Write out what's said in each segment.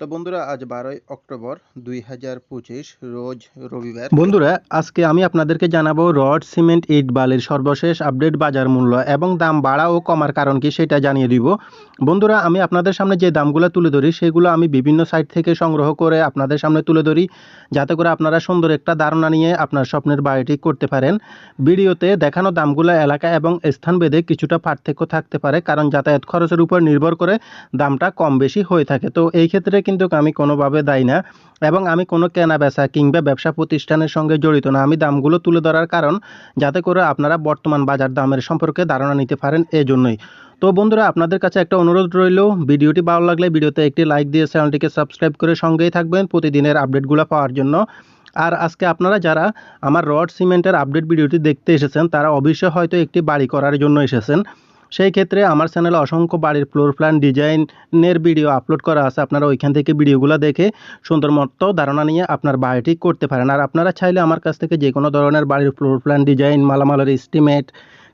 তো বন্ধুরা, আজ বারোই অক্টোবর দুই হাজার পঁচিশ, রোজ রবিবার। বন্ধুরা, আজকে আমি আপনাদেরকে জানাব রড, সিমেন্ট, ইট, বালির সর্বশেষ আপডেট বাজার মূল্য এবং দাম বাড়া ও কমার কারণ কি সেটা জানিয়ে দিব। বন্ধুরা, আমি আপনাদের সামনে যে দামগুলো তুলে ধরি, সেগুলো আমি বিভিন্ন সাইট থেকে সংগ্রহ করে আপনাদের সামনে তুলে ধরি, যাতে করে আপনারা সুন্দর একটা ধারণা নিয়ে আপনার স্বপ্নের বাড়িটি করতে পারেন। ভিডিওতে দেখানো দামগুলো এলাকা এবং স্থান স্থানভেদে কিছুটা পার্থক্য থাকতে পারে, কারণ যাতায়াত খরচের উপর নির্ভর করে দামটা কম বেশি হয়ে থাকে। তো এই ক্ষেত্রে কিন্তু আমি কোনোভাবে দায়ী না এবং আমি কোনো কেনা বেচা কিংবা ব্যবসা প্রতিষ্ঠানের সঙ্গে জড়িত না। আমি দামগুলো তুলে ধরার কারণ যাতে করে আপনারা বর্তমান বাজার দামের সম্পর্কে ধারণা নিতে পারেন এজন্যই। তো বন্ধুরা, আপনাদের কাছে একটা অনুরোধ রইল, ভিডিওটি ভালো লাগলে ভিডিওতে একটি লাইক দিয়ে চ্যানেলটিকে সাবস্ক্রাইব করে সঙ্গেই থাকবেন প্রতিদিনের আপডেটগুলো পাওয়ার জন্য। আর আজকে আপনারা যারা আমার রড সিমেন্টের আপডেট ভিডিওটি দেখতে এসেছেন, তারা অবশ্যই হয়তো একটি বাড়ি করার জন্য এসেছেন। সেই ক্ষেত্রে আমার চ্যানেলে অসংখ্য বাড়ির ফ্লোর প্ল্যান ডিজাইনের ভিডিও আপলোড করা আছে। আপনারা ওইখান থেকে ভিডিওগুলো দেখে সুন্দর মতো ধারণা নিয়ে আপনার বাড়িটি করতে পারেন। আর আপনারা চাইলে আমার কাছ থেকে যে কোনো ধরনের বাড়ির ফ্লোর প্ল্যান ডিজাইন মালামালের এস্টিমেট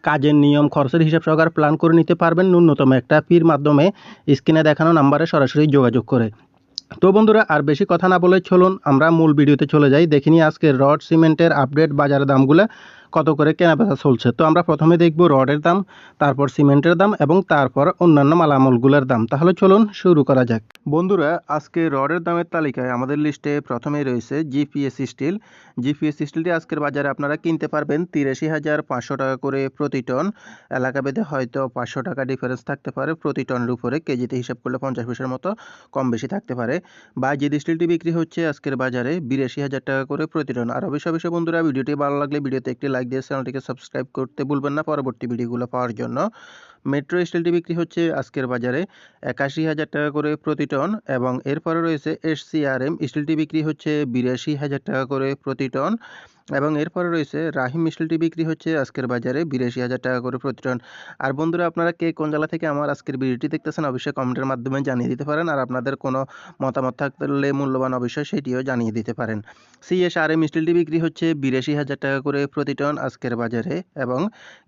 কাজের নিয়ম, খরচের হিসাব সহকারে প্ল্যান করে নিতে পারবেন ন্যূনতম একটা ফির মাধ্যমে। স্ক্রিনে দেখানো নাম্বারে সরাসরি যোগাযোগ করে। তো বন্ধুরা, আর বেশি কথা না বলে চলুন, আমরা মূল ভিডিওতে চলে যাই। দেখে আজকে রড, সিমেন্টের আপডেট বাজারের দামগুলো। কত করে কেনা বেচা চলছে? তো আমরা প্রথমে দেখব রডের দাম, তারপর সিমেন্টের দাম এবং তারপর অন্যান্য মালামালগুলোর দাম। তাহলে চলুন শুরু করা যাক। বন্ধুরা, আজকে রডের দামের তালিকায় আমাদের লিস্টে প্রথমেই রয়েছে জিপিএস স্টিল। জিপিএস স্টিলটি আজকের বাজারে আপনারা কিনতে পারবেন তিরাশি হাজার পাঁচশো টাকা করে প্রতি টন। এলাকা ভেদে হয়তো পাঁচশো টাকা ডিফারেন্স থাকতে পারে। প্রতি টনের উপরে কেজিতে হিসাব করলে পঞ্চাশ পয়সার মতো কম বেশি থাকতে পারে। বা যে স্টিলটি বিক্রি হচ্ছে আজকের বাজারে বিরাশি হাজার টাকা করে প্রতি টন। আর অবশ্যই অবশ্যই বন্ধুরা, ভিডিওটি ভালো লাগলে ভিডিওতে একটি লাইক দিয়ে চ্যানেলটিকে সাবস্ক্রাইব করতে ভুলবেন না পরবর্তী ভিডিওগুলো পাওয়ার জন্য। মেট্রো স্টিলটি বিক্রি হচ্ছে আজকের বাজারে একাশি হাজার টাকা করে প্রতি টন এবং এরপরে রয়েছে এস সিআরএম স্টিলটি বিক্রি হচ্ছে বিরাশি হাজার টাকা করে প্রতি টন এবং এরপরে রয়েছে রাহিম স্টিলটি বিক্রি হচ্ছে আজকের বাজারে বিরাশি হাজার টাকা করে প্রতি টন আর বন্ধুরা, আপনারা কে কোন জেলা থেকে আমার আজকের ভিডিওটি দেখতেছেন অবশ্যই কমেন্টের মাধ্যমে জানিয়ে দিতে পারেন আর আপনাদের কোনো মতামত থাকলে মূল্যবান অবশ্যই সেটিও জানিয়ে দিতে পারেন। সিএস আর এম স্টিলটি বিক্রি হচ্ছে বিরাশি হাজার টাকা করে প্রতি টন আজকের বাজারে এবং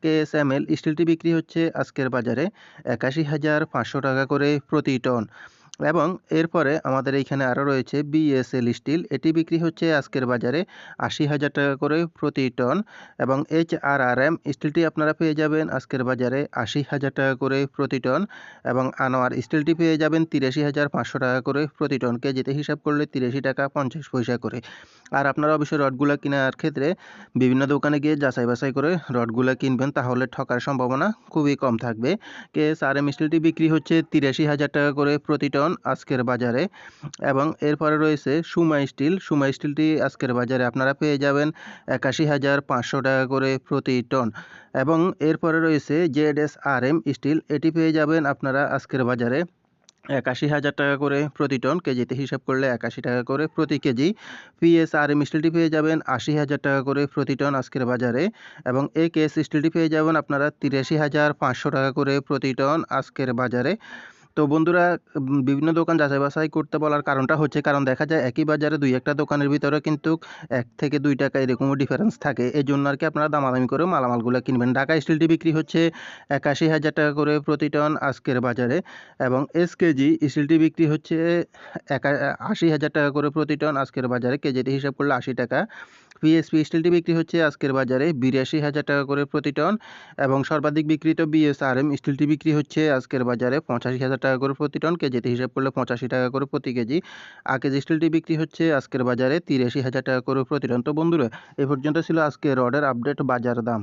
কে এস এম এল স্টিলটি বিক্রি হচ্ছে আজকের বাজারে একাশি হাজার পাঁচশো টাকা করে প্রতি টন এবং এরপরে আমাদের এইখানে আরও রয়েছে বিএসএল স্টিল এটি বিক্রি হচ্ছে আজকের বাজারে আশি হাজার টাকা করে প্রতি টন এবং এইচ আর আর এম স্টিলটি আপনারা পেয়ে যাবেন আজকের বাজারে আশি হাজার টাকা করে প্রতি টন এবং আনোয়ার স্টিলটি পেয়ে যাবেন তিরাশি হাজার পাঁচশো টাকা করে প্রতি টন। কেজিতে হিসাব করলে তিরাশি টাকা পঞ্চাশ পয়সা করে। আর আপনারা অবশ্যই রডগুলো কেনার ক্ষেত্রে বিভিন্ন দোকানে গিয়ে যাচাই বাছাই করে রডগুলো কিনবেন, তাহলে ঠকার সম্ভাবনা খুবই কম থাকবে। কে আর এম স্টিলটি বিক্রি হচ্ছে তিরাশি হাজার টাকা করে প্রতি টন। আজকের বাজারে এবং এরপরে রয়েছে সুমা স্টিল। সুমা স্টিলটি আজকের বাজারে আপনারা পেয়ে যাবেন একাশি হাজার পাঁচশো টাকা করে প্রতি টন। এবং এরপরে রয়েছে Z S R M steel. এটি পেয়ে যাবেন আপনারা আজকের বাজারে একাশি হাজার টাকা করে প্রতি টন। কেজিতে হিসাব করলে একাশি টাকা করে প্রতি কেজি। পিএস আর এম স্টিলটি পেয়ে যাবেন আশি হাজার টাকা করে প্রতি টন আজকের বাজারে। এবং এ কেএস স্টিলটি পেয়ে যাবেন আপনারা তিরাশি হাজার পাঁচশো টাকা করে প্রতি টন আজকের বাজারে। তো বন্ধুরা বিভিন্ন দোকান যাচাই বাছাই করতে বলার কারণটা হচ্ছে, কারণ দেখা যায় একই বাজারে দুই একটা দোকানের ভিতরে কিন্তু এক থেকে দুই টাকা এরকমও ডিফারেন্স থাকে। এই জন্য আর কি আপনারা দামাদামি করে মালামালগুলো কিনবেন। ঢাকা স্টিলটি বিক্রি হচ্ছে একাশি হাজার টাকা করে প্রতি টন আজকের বাজারে এবং এস কেজি স্টিলটি বিক্রি হচ্ছে একা, আশি হাজার টাকা করে প্রতি টন আজকের বাজারে। কেজিতে হিসাব করলে আশি টাকা। পিএসপি স্টিলটি বিক্রি হচ্ছে আজকের বাজারে বিরাশি হাজার টাকা করে প্রতি টন এবং সর্বাধিক বিক্রিত বিএসআরএম স্টিলটি বিক্রি হচ্ছে আজকের বাজারে পঁচাশি হাজার টাকা করে প্রতি টন, কেজিতে হিসাব করলে পঁচাশি টাকা করে প্রতি কেজি। আকেজ স্টিলটি বিক্রি হচ্ছে আজকের বাজারে তিরাশি হাজার টাকা করে প্রতি টন। তো বন্ধুরা, এ পর্যন্ত ছিল আজকের রডের আপডেট বাজার দাম।